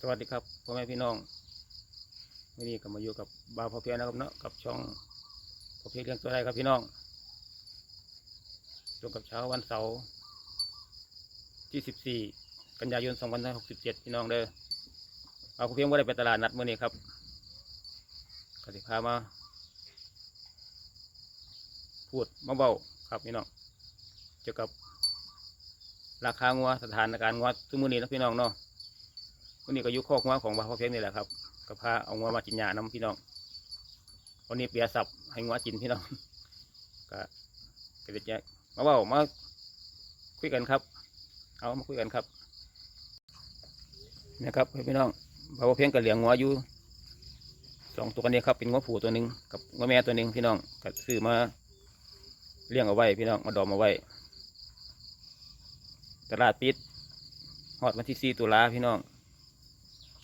สวัสดีครับพ่อแม่พี่น้องวันนี้ก็มาอยู่กับบาวพอเพียนะครับเนาะกับช่องพอเพียเลี้ยงตัวได้ครับพี่น้องตรงกับเช้าวันเสาร์ที่ 14 กันยายน 2567 พี่น้องเด้อเอาพอเพียงว่าได้ไปตลาดนัดเมื่อนี้ครับก็สิพามา พูดมาเบาครับพี่น้องเกี่ยวกับราคางัวสถานการณ์งัวทุกมื้อนี้นะพี่น้องเนาะ วันนี้ก็ยุคอกงัวของบาพ่อเพียงนี่แหละครับก็พาเอางัวมากินหญ้าน้ำพี่น้องวันนี้เปียสับให้งัวกินพี่น้องก็ก็จะแจกมาเว่ามาคุยกันครับ เอามาคุยกันครับนะครับพี่น้องบาพ่อเพียงก็เหลียงงัวอยู่สองตัวนี้ครับเป็นงัวผูตัวหนึ่งกับงัวแม่ตัวหนึ่งพี่น้องก็ซื้อมาเลี้ยงเอาไว้พี่น้องมาดอมเอาไว้ตลาดปิดฮอดวันที่สี่ตุลาพี่น้อง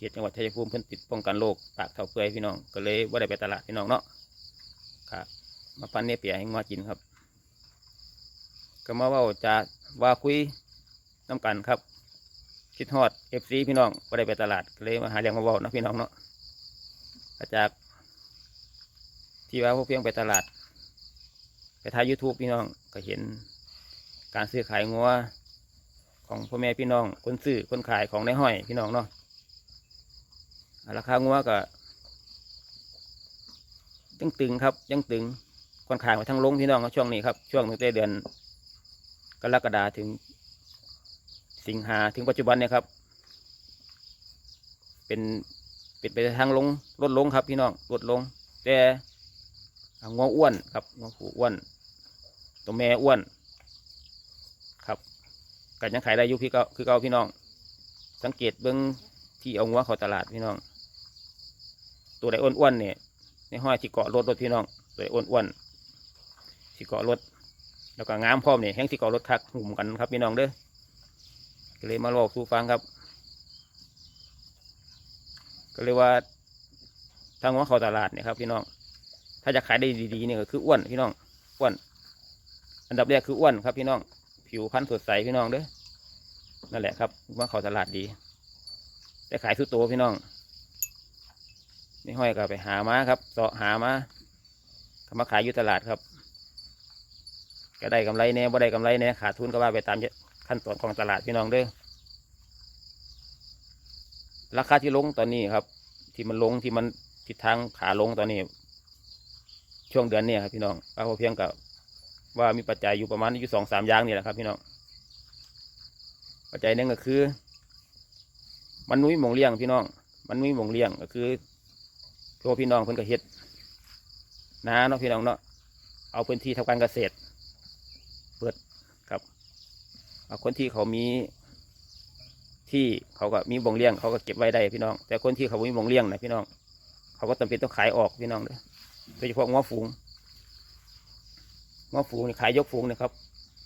ตจังหวัดชัยภูมิเพิ่นติดป้องกันโรคปากเท่าเปื่อยพี่น้องก็เลยว่าได้ไปตลาดพี่น้องเนาะครับมาปั้นเนี่ยเปียให้งอกินครับ ก็มาว่าจะว่าคุยน้ำกันครับ คิดฮอดเอฟซีพี่น้องว่าได้ไปตลาดก็เลยมาหาเรื่องมาว่าเนาะพี่น้องเนาะจากที่ว่าพวกเพียงไปตลาด ไปถ่ายยูทูบพี่น้องก็เห็นการซื้อขายงัวของพ่อแม่พี่น้องคนซื้อคนขายของในห้อยพี่น้องเนาะ ราคางัวก็ยังตึงครับยังตึงค่อนข้างไปทั้งลงพี่น้องช่วงนี้ครับช่วงตั้งแต่เดือนกรกฎาถึงสิงหาถึงปัจจุบันเนี่ยครับ เป็นเป็นไปทางลงลดลงครับพี่น้องลดลง แต่งัวอ้วนครับงัวผูอ้วน ตัวแม่อ้วน ครับกันยังขายได้ยู่พี่เก้าคือเก้าพี่น้อง สังเกตเบิ้องที่เอางัวเข้าตลาดพี่น้อง ตัวใดอ้วนๆเนี่ยในห้อยที่เกาะรถรถพี่น้องตัวใดอ้วนๆที่เกาะรถแล้วก็งามพร้อมเนี่ยแห้งที่เกาะรถคักหุ่มกันครับพี่น้องเด้อก็เลยมาลอกสู่ฟังครับ ก็เลยว่าทางว่าเขาตลาดเนี่ยครับพี่น้อง ถ้าจะขายได้ดีๆเนี่ยก็คืออ้วนพี่น้องอ้วน อันดับแรกคืออ้วนครับพี่น้อง ผิวพรรณสดใสพี่น้องเด้อนั่นแหละครับว่าเขาตลาดดี แต่ขายสุดโตพี่น้อง นี่ห้อยก็ไปหามาครับเสาะหามาก็มาขายอยู่ตลาดครับ ก็ได้กำไรแน่บ่ได้กำไรแน่ขาดทุนก็ว่าไปตามขั้นตอนของตลาดพี่น้องเด้อราคาที่ลงตอนนี้ครับ ที่มันลงที่มันทิศทางขาลงตอนนี้ ช่วงเดือนนี้ครับพี่น้องป้าพอเพียงกับว่ามีปัจจัยอยู่ประมาณอยู่สองสามอย่างนี่แหละครับ พี่น้องปัจจัยนึ่งก็คือ มันนุ้ยหมงเลี้ยงพี่น้อง มันนุ้ยหมงเลี้ยงก็คือ ตัวพี่น้องเพิ่นก็เฮ็ดนาเนาะพี่น้องเนาะเอาพื้นที่ทำการเกษตร เปิดครับเอาคนที่เขามีที่เขาก็มีบ่งเลี้ยงเขาก็เก็บไว้ได้พี่น้อง แต่คนที่เขาไม่มีบ่งเลี้ยงนะพี่น้อง เขาก็จำเป็นต้องขายออกพี่น้องเด้อโดยเฉพาะง้อฝูงง้อฝูงนี่ขายยกฝูงนะครับ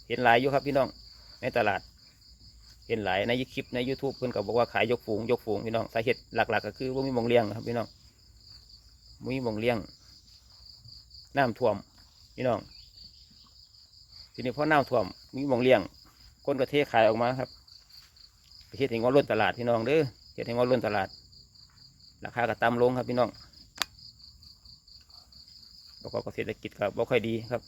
เห็นหลายอยู่ครับพี่น้องในตลาด เห็นหลายในคลิปใน YouTube เพื่อนก็บอกว่าขายยกฝูงยกฝูงพี่น้องสาเหตุหลัก ๆ ก็คือว่ามีหมองเลี้ยงครับพี่น้อง มีหมองเลี้ยงน้ำท่วมพี่น้อง ทีนี้พอน้ำท่วมมีหมองเลี้ยงคนก็เทขายออกมาครับไปเฮ็ดให้งอล้นตลาดพี่น้องเด้อเฮ็ดให้งอล้นตลาด ราคาก็ต่ำลงครับพี่น้องประกอบกับเศรษฐกิจก็บ่ค่อยดีครับ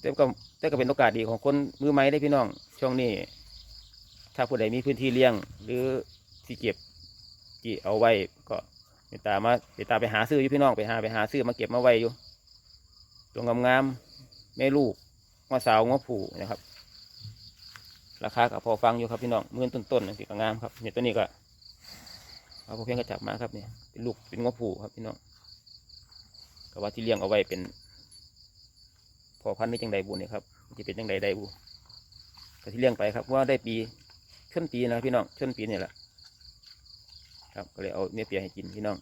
แต่ก็แต่ก็เป็นโอกาสดีของคนมือใหม่ได้พี่น้อง ช่วงนี้ ถ้าผู้ใดมีพื้นที่เลี้ยง หรือที่เก็บ ที่เอาไว้ก็ไปตามมาไปตามไปหาซื้ออยู่พี่น้องไปหาไปหาซื้อมาเก็บมาไว้อยู่ตัวงามๆแม่ลูกงอสาวงอผูนะครับ ราคาก็พอฟังอยู่ครับพี่น้องหมื่นต้นๆนี่ก็งามครับเนี่ยตัวนี้ก็เอาพวกเพี้ยงก็จับมาครับเนี่ยเป็นลูกเป็นงอผูครับพี่น้องก็ว่าที่เลี้ยงเอาไว้เป็นพอพันธุ์นี่จังใดบุเนี่ยครับจะเป็นจังใดไดบุก็ที่เลี้ยงไปครับว่าได้ปีชนปีนะครับพี่น้องชนปีนี่แหละ ครับก็เลยเอาเนื้อเปียให้กินพี่น้อง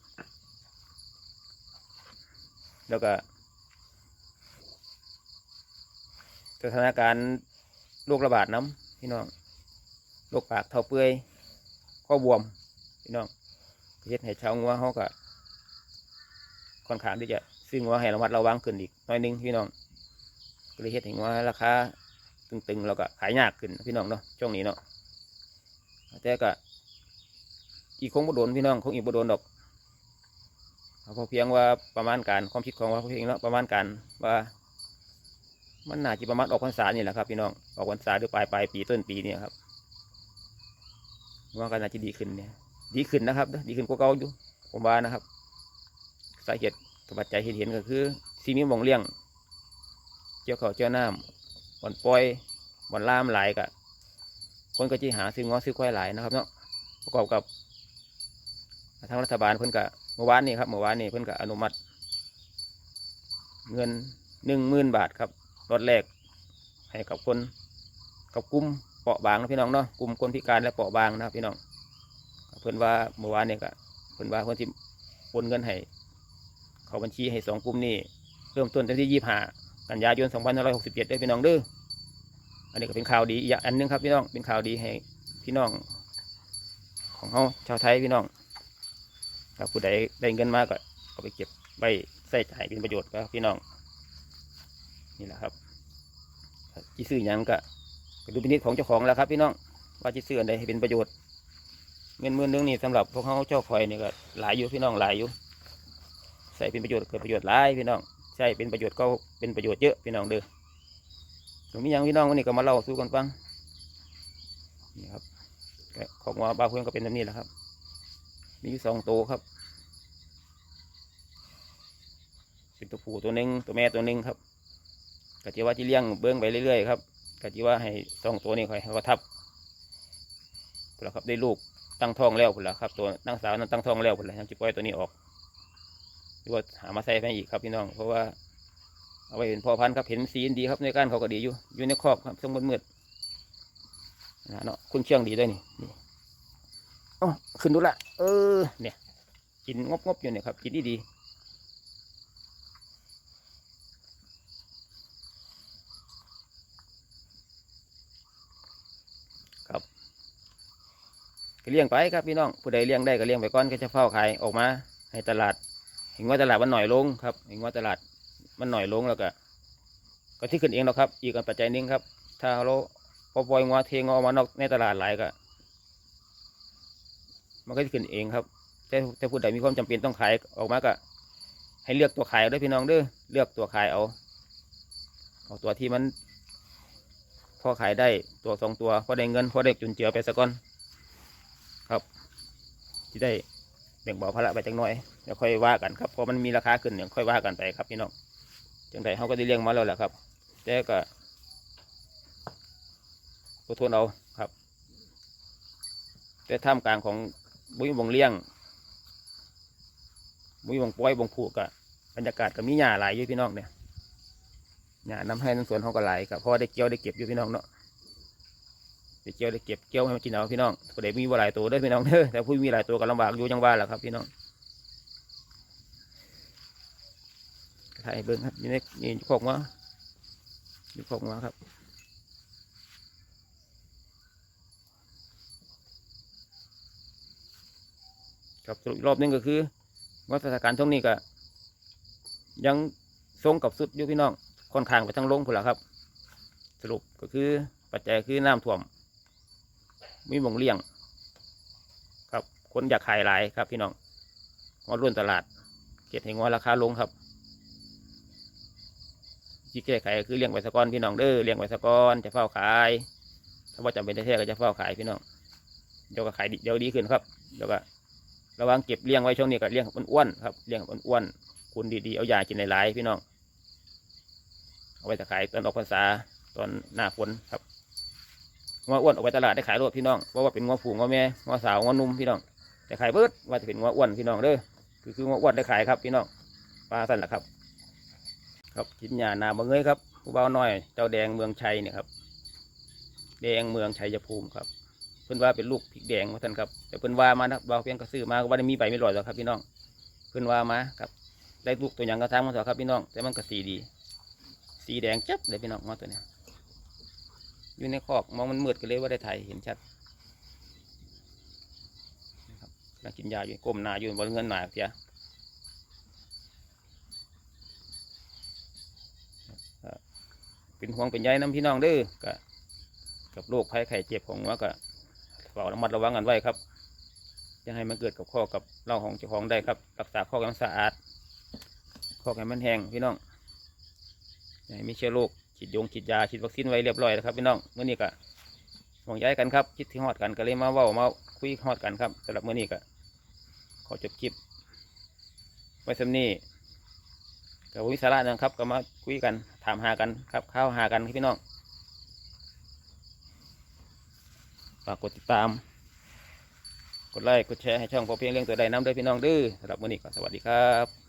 แล้วก็สถานการณ์โรคระบาดน้ำพี่น้องโรคปากเท่าเปื่อยข้อบวมพี่น้องเฮ็ดให้ชาวงัวเขาก็ค่อนข้างที่จะซื้องัวให้ระมัดระวังขึ้นอีกน้อยนึงพี่น้องก็เลยเฮ็ดให้งัวราคาตึงๆแล้วก็ขายยากขึ้นพี่น้องเนาะช่วงนี้เนาะแต่ก็ อีกคงบ่โดนพี่น้องคงอีกบ่โดนดอกเอาพอเพียงว่าประมาณการความคิดของว่าพอเพียงเนาะประมาณการว่า มันน่าจะประมาณออกพรรษานี่แหละครับ พี่น้องออกพรรษาหรือปลายปลายปีต้นปีเนี่ยครับว่าก็น่าจะดีขึ้นเนี่ยดีขึ้นนะครับ ดีขึ้นกว่าเก่าอยู่ผมว่านะครับ สาเหตุกับปัจจัยที่เห็นก็คือซีมีหมองเลี้ยง เจ้าเขาเจ้าน้ำบ่อนปล่อยบ่อนล่ามหลายกะคนก็จีหาซื้อง้อซื้อควายหลายนะครับเนาะประกอบกับ ทางรัฐบาลเพิ่นกะเมื่อวานนี้ครับเมื่อวานนี้เพิ่นกะอนุมัติ เงินหนึ่งหมื่นบาทครับรถแรกให้กับคนกับกลุ่มเปราะบางนะพี่น้องเนาะกลุ่มคนพิการและเปราะบางนะครับพี่น้องเพิ่นว่าเมื่อวานนี้ก็เพิ่นว่าคนที่โอนเงินให้เขาบัญชีให้สองกลุ่มนี้เริ่มต้นตั้งที่ยี่ห้ากันยายนสองพันห้าร้อยหกสิบเจ็ดได้พี่น้องเด้ออันนี้ก็เป็นข่าวดีอีกอันนึงครับพี่น้องเป็นข่าวดีให้พี่น้อง ของเขาชาวไทยพี่น้อง ถ้าผู้ใดได้เงินมากก็เอาไปเก็บไว้ใส่จ่ายเป็นประโยชน์กับพี่น้อง นี่แหละครับจีซื้อหยังก็ก็ดูพินิจของเจ้าของแล้วครับ พี่น้องว่าจีซื้ออันใดให้เป็นประโยชน์ เงินมื่นหนึงนี่สำหรับพวกเขาเจ้าคอยนี่ก็หลายอยู่พี่น้องหลายอยู่ใส่เป็นประโยชน์เกิดประโยชน์หลายพี่น้องใช่เป็นประโยชน์ก็เป็นประโยชน์เยอะพี่น้องเด้อตรงนี้ยังพี่น้องวันนี้ก็มาเล่าสู่กันฟังนี่ครับของว่าบ้าเพื่อนก็เป็นแบบนี้แหละครับ มีสองตัวครับ เป็นตัวผู้ตัวหนึ่งตัวแม่ตัวหนึ่งครับกะจิว่าที่เลี้ยงเบื้องไปเรื่อยๆครับกะจิว่าให้สองตัวนี้คอยเขาทับพุ่นละครับได้ลูกตั้งท้องแล้วพุ่นละครับ ตัวนางสาวนั้นตั้งท้องแล้วพุ่นละยังจะปล่อยตัวนี้ออกหรือว่าหามาใส่ไปอีกครับพี่น้อง เพราะว่าเอาไว้เป็นพ่อพันธุ์ครับเห็นสีดีครับในกานเขาก็ดีอยู่อยู่ในครอบครับทรงมืดๆนะเนาะคุณเชื่องดีด้วยนี่ อ๋อขึ้นดูละเออ เนี่ย กินงบๆอยู่เนี่ยครับ กินดีๆครับก็เลี้ยงไปครับพี่น้องผู้ใดเลี้ยงได้ก็เลี้ยงไปก่อนก็จะเฝ้าขายออกมา ให้ตลาด เห็นว่าตลาดมันหน่อยลงครับเห็นว่าตลาดมันหน่อยลงแล้วก็ก็ที่ขึ้นเองหรอกครับ อีกอันปัจจัยนึงครับ ถ้าเราพอปล่อยงัวเทงออกมานอกในตลาดหลายก็ มันก็จะขึ้นเองครับแต่แต่ผู้ใดมีความจำเป็นต้องขายออกมาก็ให้เลือกตัวขายเอาเด้วยพี่น้องเด้อเลือกตัวขายเอาเอาตัวที่มัน พอขายได้ตัวสองตัวพอได้เงินพอได้จุนเจือไปสักก้อน ครับที่ได้แบ่งเบาภาระไปจังหน่อยเดี๋ยวค่อยว่ากันครับพอมันมีราคาขึ้นเดี๋ยวค่อยว่ากันไปครับพี่น้องจังไดเขาก็ได้เลี้ยงมาแล้วแหละครับแต่ก็อดทนเอาครับ แต่ท่ามกลางของ บุ้ยบงเลี้ยงบุ้ยบงปล่อยบงผูกกะบรรยากาศก็มีหญ้าหลายอยู่พี่น้องเนี่ยเนี่ยน้ำให้น้ำสวนเขาก็ไหลครับเพราะว่าได้เกี่ยวได้เก็บอยู่พี่น้องเนาะได้เกี่ยวได้เก็บเกี่ยวให้มันกินเอาพี่น้องก็ได้มีว่าหลายตัวเด้พี่น้องเด้อแต่ผู้มีหลายตัวก็ลำบากอยู่จังว่าแหละครับ พี่น้องถ่ายเบิ้งครับนี่นี่นี่ขอกมานี่ขอกมาครับ ครับสรุปรอบหนึงก็คือว่าสถานการณ์ช่วงนี้ก็ ยังทรงกับสุดอยู่พี่น้องค่อนข้างไปทางลงพุ่นละครับ สรุปก็คือปัจจัยคือน้ำท่วม มีหมองเลี้ยง ครับ คนอยากขายหลายครับ พี่น้องงอรุ่นตลาดเก็บให้งอราคาลงครับที่แก้ไขคือเลี้ยงไว้สะกอนพี่น้องเด้อเลี้ยงไว้สะกอนจะเฝ้าขาย ถ้าว่าจำเป็นแท้ๆก็จะเฝ้าขายพี่น้องเดี๋ยวก็ขายดีเดี๋ยวดีขึ้นครับเดี๋ยวก็ ระวังเก็บเลี้ยงไว้ช่วงนี้ก็เลี้ยงอ้วนๆครับเลี้ยงอ้วนๆคุณดีๆเอายากินหลายๆพี่น้องเอาไว้จะขายตอนออกพรรษาตอนหน้าฝนครับงัวอ้วนออกไปตลาดได้ขายรถพี่น้องเพราะว่าเป็นงัวผูงงัวแม่งัวสาวงัวนุ่มพี่น้องแต่ขายเบิดว่าจะเป็นงัวอ้วนพี่น้องเด้อคือคืองัวอ้วนได้ขายครับพี่น้องปลาสั่นแหละครับ ครับกินหญ้านาบะเงยครับผู้เบาน้อยเจ้าแดงเมืองชัยเนี่ยครับแดงเมืองชัยภูมิครับ เพิ่นว่าเป็นลูกพริกแดงว่าท่านครับแต่เพิ่นว่ามานะเบาเพียงกระซื้อมาก็ว่าได้มีใบไม่หลอดหรอกครับพี่น้องเพิ่นว่ามาครับได้ลูกตัวอย่างกระทังมาเถอครับพี่น้อง แต่มันก็สีดี สีแดงจับเลยพี่น้องมาตัวเนี้ยอยู่ในคอกมองมันมืดก็เลยว่าได้ถ่ายเห็นชัดนะครับกำลังกินยาอยู่ก้มหน้าอยู่บนเงินหนาเสียเอ่อเป็นห่วงเป็นใยน้ำพี่น้องเด้อก็กับโรคภัยไข้เจ็บของงัวก็ฝา กระมัดระวังกันไว้ครับจะให้มันเกิดกับข้อกับเล่าของเจ้าของได้ครับ รักษาข้อให้มันสะอาดข้อให้มันแห้งพี่น้องอย่าให้มีเชื้อโรคฉีดยงฉีดยาฉีดวัคซีนไว้เรียบร้อยแล้วครับพี่น้องเมื่อนี้ก็ห่วงใยกันครับคิดที่ฮอดกันก็เลยมาเว้ามาคุยฮอดกันครับสำหรับเมื่อนี้ก็ขอจบคลิปไว้สำนี้กับวิสาระนะครับ ก็มาคุยกันถามหากันครับข้าวหากันพี่น้อง ฝากกดติดตาม กดไลค์ กดแชร์ให้ช่องพอเพียงเรื่องตัวใดน้ำด้วยพี่น้องดื้อสำหรับวันนี้ก็สวัสดีครับ